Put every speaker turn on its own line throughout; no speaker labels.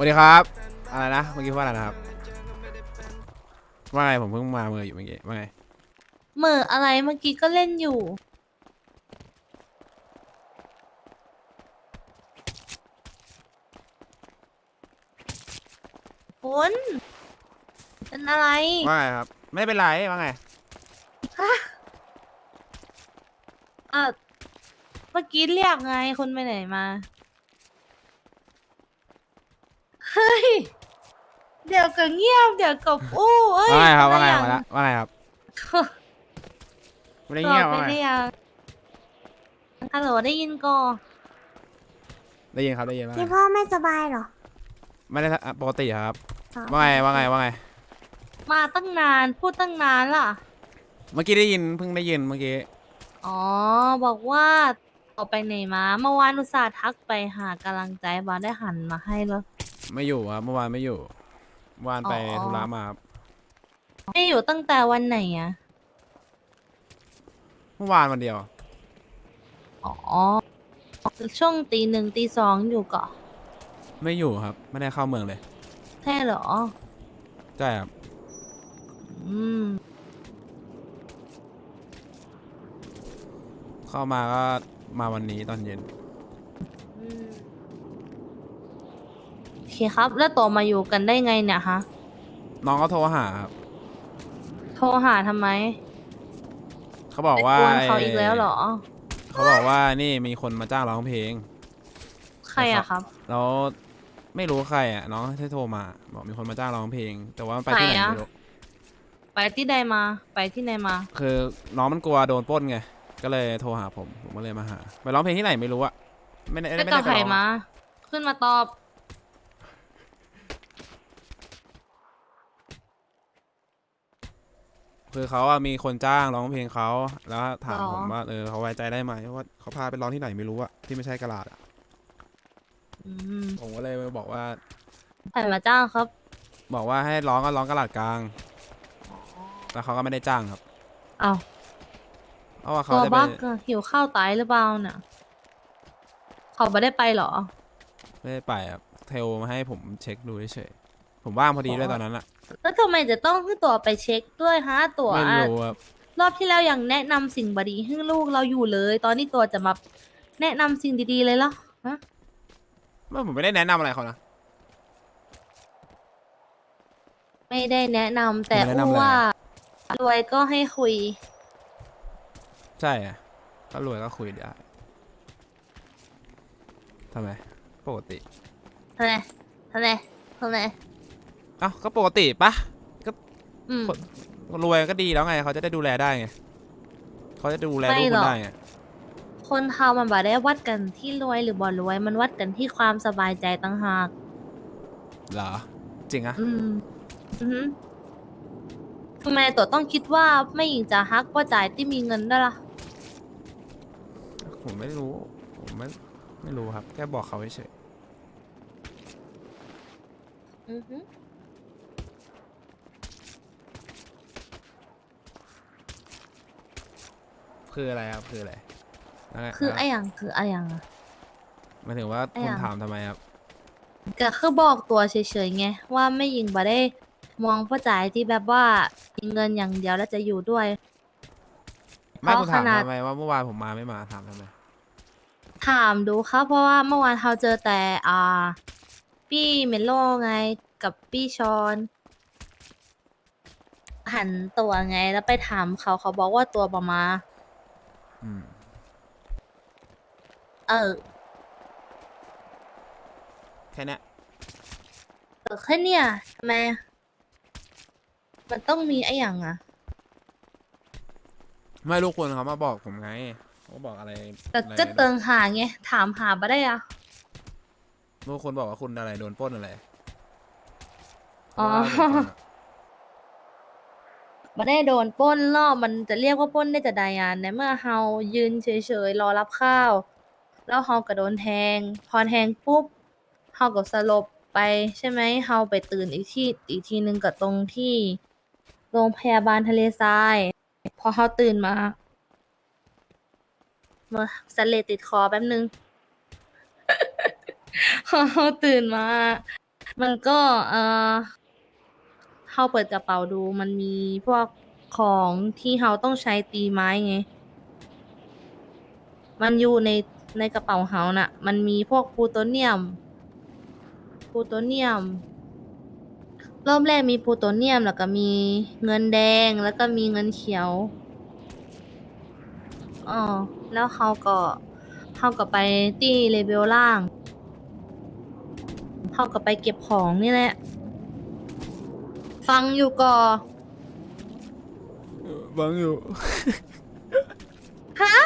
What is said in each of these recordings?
สวัสดีครับ อะไรนะ เมื่อกี้ว่าอะไรนะครับ ว่าไงผมเพิ่งมาเมื่ออยู่เมื่อกี้ ว่าไง
เหม่ออะไรเมื่อกี้ก็เล่นอยู่ คุณ เป็นอะไร
ว่าไงครับ ไม่เป็นไร ว่าไง
อะ เมื่อกี้เรียกไงคุณไปไหนมา เฮ้ย เดี๋ยวก็เงียบ เดี๋ยวก็อู้เอ้ย
ว่าไงครับว่าไง
อะ
มา
ไร
ละว่าไงครับไม่ได้
อย่าง
เงียบ
ตอบ
ว่า
ไป
ไง
ได้ยังฮัลโหลได้ยินก็
ได้ยินครับได้ยินว่าไง
พี่พ่อไม่สบายเหรอ
ไม่ได้ปกติครับ
อ๋อ
ว่าไงว่าไงว่าไง
มาตั้งนานพูดตั้งนานล่ะ
เมื่อกี้ได้ยินเพิ่งได้ยินเมื่อกี้
อ๋อบอกว่าออกไปไหนมา เมื่อวานอุตส่าห์ทักไปหากำลังใจบอลได้หันมาให้แล้ว
ไม่อยู่ครับ เมื่อวานไม่อยู่เมื่อวานไป
อ๋อ
ธุระมาครับ
ไม่อยู่ตั้งแต่วันไหนอะ
เมื่อวานวันเดียว
อ๋อ ช่วงตีหนึ่งตีสองอยู่ก่อน
ไม่อยู่ครับ ไม่ได้เข้าเมืองเลย
ใช่เหรอ
ใช่ครับ
อืม
เข้ามาก็มาวันนี้ตอนเย็น
อืมโอเคครับ แล้วต่อมาอยู่กันได้ไงเนี่ยฮะ
น้องก็โทรหาครับ
โทรหาทำไม
เขาบอกว่า
ไปกวนเขาอีกแล้วเหรอ
เขาบอกว่านี่มีคนมาจ้างร้องเพลง
ใครอะครับ
แล้วไม่รู้ใครอะน้องที่โทรมา บอกมีคนมาจ้างร้องเพลง แต่ว่ามันไปที่ไหน
ใครอะ
ไม่รู้
ไปที่ใดมา ไปที่ไหนมา
คือน้องมันกลัวโดนปล้นไง ก็เลยโทรหาผม ผมก็เลยมาหา ไปร้องเพลงที่ไหนไม่รู้อะไม่ได้
ไป
ไม่
ต่
ได้
อ
ไป
ไข่
ร้อง
มา ขึ้นมาตอบ
คือเขาอะมีคนจ้างร้องเพลงเขาแล้วถาม
อ๋อ
ผมว่าเออเขาไว้ใจได้ไหมว่าเขาพาไปร้องที่ไหนไม่รู้อะที่ไม่ใช่กระลาดอะ
อืม
ผมก็เลยบอกว่า
ใครมาจ้างครับ
บอกว่าให้ร้องก็ร้องกระลาดกลาง แล้วเขาก็ไม่ได้จ้างครับ
อ้าว
เพราะว่าเขา
ตัว
จะไป
บักอะหิวข้าวตายหรือเปล่าเนี่ยเขาไม่ได้ไปเหรอ
ไม่ได้ไปครับเทลมาให้ผมเช็คดูเฉยๆ ผมว่างพอดีด้วย
อ๋อ
ตอนนั้นอะ
แล้วทำไมจะต้องให้ตัวไปเช็คด้วยฮะตัว
ไม่
อะ
รู้ครับ
รอบที่แล้วยังแนะนำสิ่งบดีให้ลูกเราอยู่เลย ตอนนี้ตัวจะมาแนะนำสิ่งดีๆเลยเหรอฮะ
ไม่ผมไม่ได้แนะนำอะไรเขานะ
ไม่ได้แนะนำแต่
ไม่แนะนำ
อู้
อะไร
ว่ารวยก็ให้คุย
ใช่อะถ้ารวยก็คุยได้ทำไมปกติ
ทำไมทำไมทำไม
เอ้าก็ปกติปะ
อืม
รวยก็ดีแล้วไงเขาจะได้ดูแลได้ไงเขาจะดูแล
ไม่
ลูก
หร
คุ
อก
ณได้ไง
คนเฮามันบ่ได้วัดกันที่รวยหรือบ่รวย มันวัดกันที่ความสบายใจต่างหาก
เหรอ จริงอะ
อืม อือหือทำไมตัวต้องคิดว่าไม่หญิงจะฮักว่าจ่ายที่มีเงินด้วยล่ะ
ผมไม่รู้ผมไม่ไม่รู้ครับ แค่บอกเขาเฉย
อือหือ
คืออะไรครับคืออะไรแล้วไง
คือไอ้
แล้ว
หยังคือไอ้หยังอะ
หมายถึงว่า
ไอ้
คุณ
อะ
ถามทำไมครับ
ก็คือบอกตัวเฉยๆไงว่าไม่หญิงบ่ได้มองว่าจ่ายที่แบบว่ามีเงินอย่างเดียวแล้วจะอยู่ด้วย
ไม่
เพราะ
คุณถาม
ขนาด
ทำไมว่าเมื่อวานผมมาไม่มาถามทำไม
ถามดูครับ เพราะว่าเมื่อวานเราเจอแต่อ่าปี้เมโลไงกับปี้ชอนหันตัวไงแล้วไปถามเขาเขาบอกว่าตัวประมา
อืม
เออ
แค่เนี้ย
เออแค่เนี่ยทำไมมันต้องมีไอ้อย่างอะ
ไม่ลูกคุณเขามาบอกผมไงเขาบอกอะไร
แต่
อะไร
ก็เติงหาไงถามหาบ่ได้อะ
ลูกคุณบอกว่าคุณอะไรโดนปล้นอะไร
อ๋อ
เล่าให้ผมฟังอะ
บ่ได้โดนปล้นรอบมันจะเรียกว่าปล้นได้จะใดอะในเมื่อเฮายืนเฉยๆรอรับข้าว แล้วเฮาก็โดนแทง พอแทงปุ๊บเฮาก็สลบไปใช่ไหมเฮาไปตื่นอีกที่อีกทีนึงก็ตรงที่โรงพยาบาลทะเลทราย พอเฮาตื่นมามาสเลดติดคอแป๊บนึง พอเฮาตื่นมา มันก็เออ เฮาเปิดกระเป๋าดูมันมีพวกของที่เฮาต้องใช้ตีไม้ไง มันอยู่ในในกระเป๋าเฮาน่ะ มันมีพวกพลูโตเนียมพลูโตเนียม เริ่มแรกมีพลูโตเนียมแล้วก็มีเงินแดงแล้วก็มีเงินเขียวอ๋อแล้วเขาก็เขาก็ไปที่เลเวลล่างเขาก็ไปเก็บของนี่แหละ ฟังอยู่ก่อ
บังอยู่
ฮะ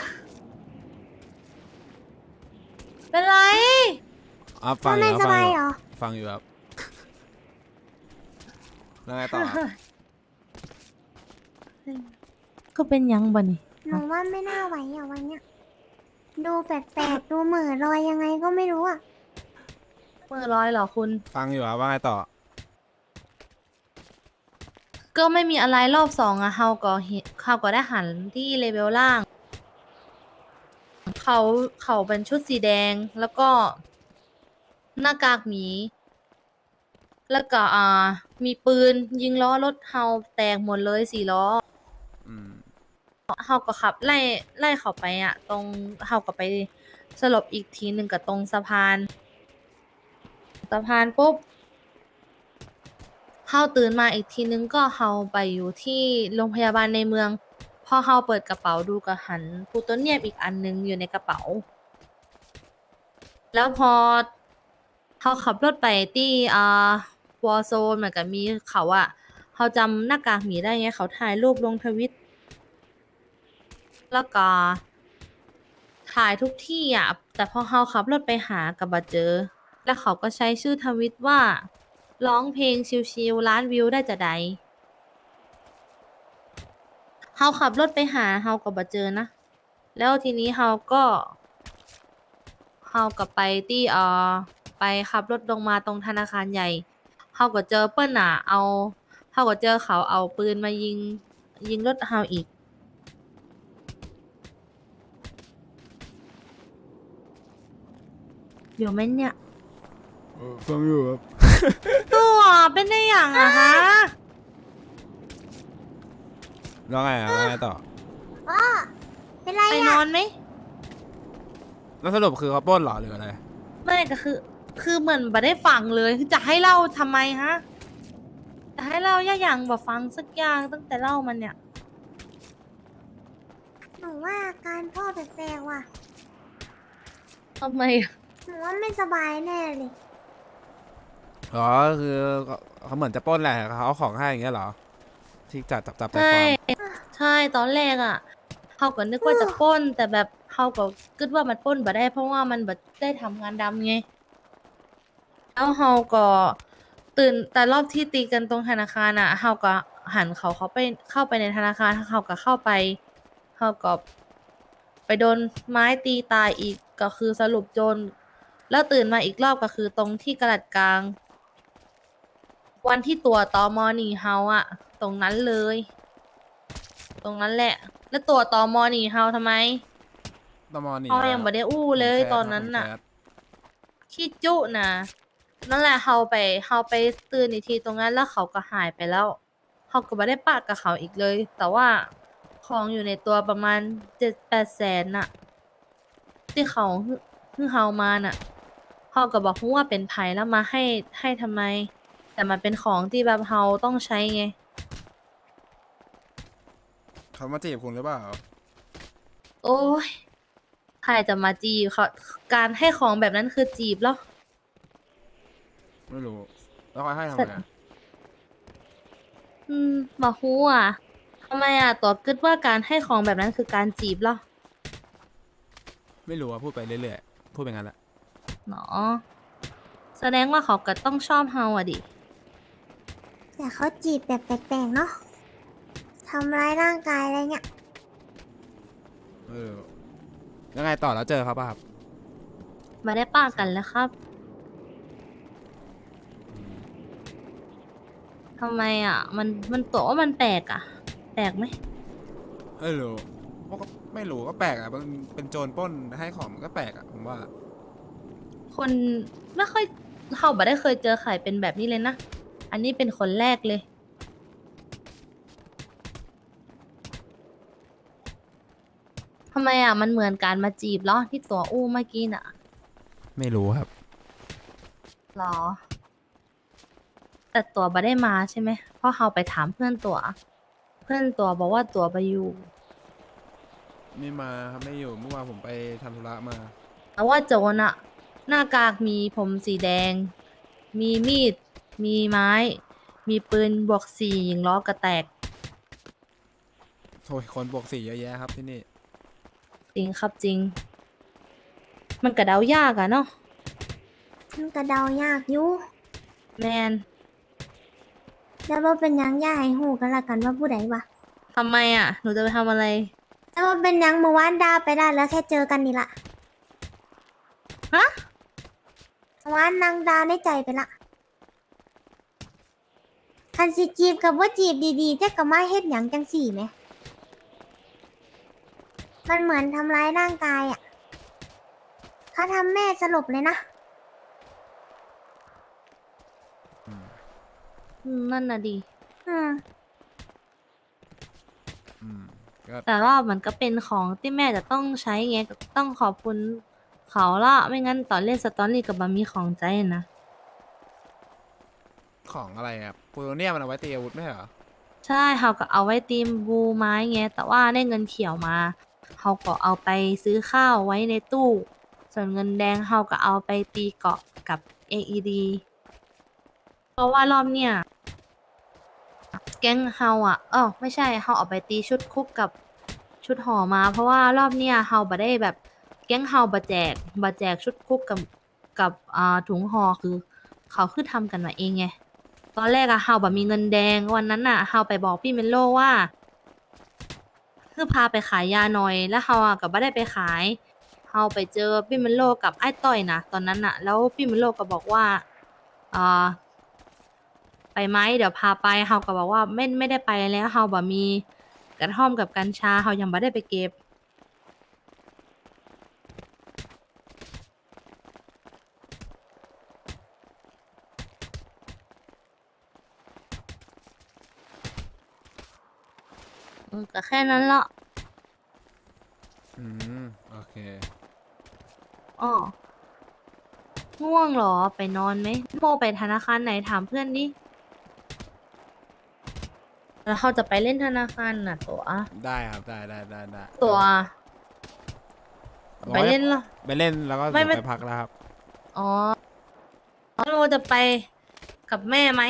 เป็นไร
อะฟังอ
ไม่
ยู่
ส
ครับฟัง
บาย
อยู่
เหรอ
ฟังอยู่ครับ แล้วไงต่อครับ
ก็เป็นยังบ่นี่
หนูว่าไม่น่าไหวอะวันเนี้ยดูแปลกๆ ดูเหม่อลอยยังไงก็ไม่รู้อะ
มือร้อยเหรอคุณ
ฟังอยู่ครับว่าไงต่อ
ก็ไม่มีอะไรรอบสองอะเฮาก็เห็นเขาก็ได้หันที่เลเวลล่าง เขาเขาเป็นชุดสีแดงแล้วก็หน้ากากหมี แล้วก็อ่า มีปืนยิงล้อรถเฮาแตกหมดเลยสี่ล้อ
อืม
เฮาก็ขับ ไล่ไล่เขาไปอะตรงเฮาก็ไปสลบอีกทีหนึ่งกับตรงสะพาน สะพานปุ๊บ เฮาตื่นมาอีกทีนึงก็เฮาไปอยู่ที่โรงพยาบาลในเมือง พอเฮาเปิดกระเป๋าดูก็หันพลูโตเนียมอีกอันนึงอยู่ในกระเป๋า แล้วพอเฮาขับรถไปที่อ่าวอร์โซนเหมือนกับมีเขาอะเขาจำหน้ากากหมีได้ไงเขาถ่ายรูปลงทวิต แล้วก็ถ่ายทุกที่อะ แต่พอเขาขับรถไปหากับบัเจอ แล้วเขาก็ใช้ชื่อทวิตว่า ร้องเพลงชิวๆล้านวิวได้จะใดเฮาขับรถไปหาเฮากับบเจอนะ แล้วทีนี้เฮาก็เฮากับไปที่เอ่อไปขับรถลงมาตรงธนาคารใหญ่เฮาก็เจอเปิ้ลอะ เอาเฮาก็เจอเขาเอาปืนมายิงยิงรถเฮาอีก อยู่ไหมเนี่ย
ฟังอยู่ครับ
ตัวเป็นได้อย่างอะฮะ
แล้วไงอะแล้วไงต่อ
อ๋อเป็นไร
ไปน
อะ
อนไหม
แล้วสรุปคือเขาปล้นเหรอหรืออะไร
ไม่ก็คือ คือเหมือนบ่ได้ฟังเลยคือจะให้เล่าทำไมฮะจะให้เล่าอย่าอย่างบ่ฟังสักอย่างตั้งแต่เล่ามันเนี่ย
หนูว่าอาการพ่อแปลกๆว่ะ
ทำไมอะ
หนูว่าไม่สบายแน่เลย
อ๋อคือเขาเขาเหมือนจะปล้นแหละเขาเอาของให้อย่างเงี้ยเหรอ ที่จับจับจับใจ
ใช่
ความ
ใช่ตอนแรกอะเขาก็นึกว่าจะปล้น แต่แบบเขาก็คิดว่ามันปล้นบ่ได้ เพราะว่ามันบ่ได้ทำงานดำไงแล้วเขาก็ตื่นแต่รอบที่ตีกันตรงธนาคารอะเขาก็หันเขาเขาไปเข้าไปในธนาคารเขาก็เข้าไปเขาก็ไปโดนไม้ตีตายอีกก็คือสรุปโจรแล้วตื่นมาอีกรอบก็คือตรงที่กระดัดกลาง วันที่ตัวตอมอหนีเฮาอะตรงนั้นเลย ตรงนั้นแหละ แล้วตัวตอมอหนีเฮาทำไม
ตมอนี่
เขายังบ่ได้อู้เลย
ผมแคส
ตอนนั้น
ผม
น่ะ
แคส
ขี้จุนะนั่นแหละเฮาไปเฮาไปตื่นอีกทีตรงนั้นแล้วเขาก็หายไปแล้วเฮาก็ไม่ได้ปาดกับเขาอีกเลย แต่ว่าของอยู่ในตัวประมาณเจ็ดแปดแสนน่ะ ที่เขาเพิ่งเฮามาน่ะเฮาก็บอกว่าเป็นไผแล้วมาให้ให้ทำไม แต่มันเป็นของที่แบบเฮาต้องใช้ไง
เขามาจีบคุณหรือเปล่า
โอ้ยใครจะมาจีบเขาการให้ของแบบนั้นคือจีบแล้ว
ไม่รู้ แล้วเขาให้ทำ
เสร็
ไม
จ
อะ
อืมมาฮู้อะทำไมอะตัวคิดว่าการให้ของแบบนั้นคือการจีบเหรอ
ไม่รู้อะพูดไปเรื่อยๆ พูดไปงั้นแหละ
เนาะแสดงว่าเขาก็ต้องชอบเฮาอะดิ
แต่เขาจีบแบบแปลกๆเนาะทำร้ายร่างกายอะไรเงี้ย
เออยังไงต่อแล้วเจอเขาป่ะครับ
มาได้ป้ากันแล้วครับทำไมอะ มันมันตัวว่ามันแปลกอะ แปลกไหม
ไม่รู้พวกก็ไม่รู้ก็แปลกอะมันเป็นโจรปล้นให้ของมันก็แปลกอะผมว่า
คนไม่ค่อยเขาบ่ได้เคยเจอใครเป็นแบบนี้เลยนะ อันนี้เป็นคนแรกเลย ทำไมอะ มันเหมือนการมาจีบเหรอที่ตัวอู้เมื่อกี้น่ะ
ไม่รู้ครับ
หรอ แต่ตัวบ่ได้มาใช่ไหม เพราะเขาไปถามเพื่อนตัว เพื่อนตัวบอกว่าตัวไปอยู่
ไม่มาครับไม่อยู่เมื่อวานผมไปทำธุระมา
แต่ว่าโจรอะหน้ากากมีผมสีแดง มีมีด มีไม้ มีปืนบวกสี่ยิงล้อกระแตก
โอ้ยคนบวกสี่เยอะแยะครับที่นี่
จริงครับจริง มันกระเดายากอะเนาะ
มันกระเดายากอยู่
แมน
แล้วว่าเป็นหยังย่าให้หูกันละกันว่าผู้ใดวะ
ทำไมอะหนูจะไปทำอะไร
แล้วว่าเป็นหยังเมื่อวานดาไปได้แล้วแค่เจอกันนี่ละ
ฮะ
เมื่อวานนางดาในใจไปละ คันสิจีบกับว่าจีบดีๆเจ๊ก็มาเฮ็ดหยังจังสี่ไหม มันเหมือนทำร้ายร่างกายอะ เขาทำแม่สลบเลยนะ
อืม
อืมนั่นน่ะดี
อืม
อืมก็
แต่ว่ามันก็เป็นของที่แม่จะต้องใช้ไงก็ต้องขอบคุณเขาละไม่งั้นตอนเล่นสตอรี่กับบะมีของใจนะ
ของอะไรครับปูโตเนียมมันเอาไว้ตีอาวุธไม่ใช่เหรอ
ใช่เขาก็เอาไว้ตีมบูไม้ไงแต่ว่าได้เงินเขียวมาเขาก็เอาไปซื้อข้าวไว้ในตู้ ส่วนเงินแดงเขาก็เอาไปตีเกาะกับ AED เพราะว่ารอบเนี่ย แก๊งเฮาอะเออไม่ใช่เฮาเอาไปตีชุดคุกกับชุดห่อมา เพราะว่ารอบเนี่ยเฮาบ่ได้แบบแก๊งเฮาบ่แจกบ่แจกชุดคุกกับกับอ่าถุงห่อคือ เขาคือทำกันมาเองไง ตอนแรกอะเฮาแบบมีเงินแดงวันนั้นอะเฮาไปบอกพี่เมนโลว่าคือพาไปขายยาหน่อย แล้วเฮาอะก็บ่ได้ไปขายเฮาไปเจอพี่เมนโลกับไอ้ต้อยนะตอนนั้นอะแล้วพี่เมนโลก็บอกว่าเอ่าไปไหมเดี๋ยวพาไปเฮาก็บอกว่าไม่ไม่ได้ไปแล้วเฮาแบ่มีกระท่อมกับกัญชาเฮายังบ่ได้ไปเก็บ อืมก็แค่นั้นละ
อืม โอเค
อ๋อง่วงเหรอไปนอนไหมโมไปธนาคารไหนถามเพื่อนดิแล้วเขาจะไปเล่นธนาคารน่ะ ตัว
ได้ครับ ได้ได้ได้ได้
ตัว
บอก
ไป
ว่า
เล่นเหรอ
ไปเล่นแล้วก็
ไม่
เดี๋ยว
ไม่
ไปพักแล้วครับ
อ๋อแล้วโมจะไปกับแม่ไหม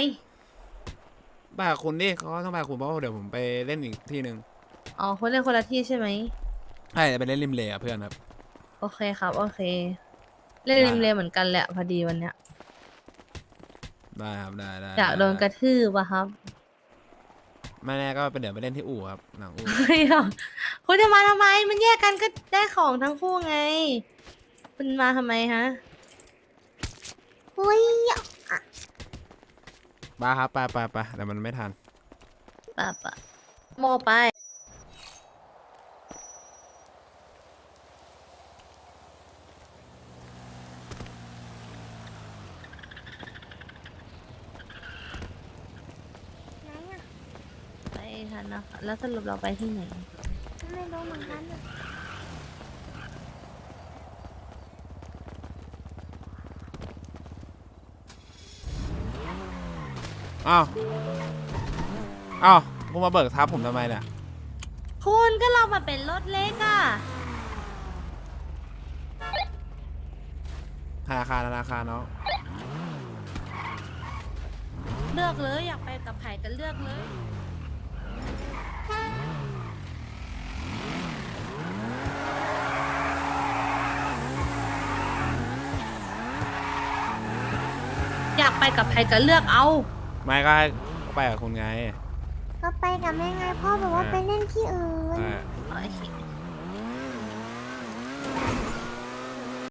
บ้าคุณดิเขาต้องมาคุณเพราะว่าเดี๋ยวผมไปเล่นอีกที่หนึ่ง
อ๋อคนเล่นคนละที่ใช่ไหม
ใช่จะไปเล่นริมเลอะเพื่อนครับ
โอเคครับ โอเค เล่น
ได้
ริมเลเหมือนกันแหละพอดีวันเนี้ย
ได้ครับได้ได้
อยากโดนกระทืบอะครับ
ไม่แน่ก็เป็นเดี๋ยวไปเล่นที่อู่ครับหลังอู่
เฮ้ยอะคุณจะมาทำไม มันแยกกันก็ได้ของทั้งคู่ไง คุณมาทำไมฮะ
อุ้ย
บ้าครับไปไปไปแต่มันไม่ทัน
ปะปะโมไป
ไหนอะ
ไปทันนะคะแล้วสรุปเราไปที่ไหน
ไม่รู้เหมือนกันอะ
อ้าวอ้าวมึงมาเบิกทับผมทำไมเนี่ย
คุณก็เรามาเป็นรถเล็กอะ
ธนาคารธนาคารเนาะ
เลือกเลยอยากไปกับไผ่ก็เลือกเลย อยากไปกับไผ่ก็เลือกเอา
ไม่ก็ให้ก็ไปกับคุณไง
ก็ไปกับแม่ไงพ่อบอกว่าไปเล่นที่อื่น
ใช่
โอเค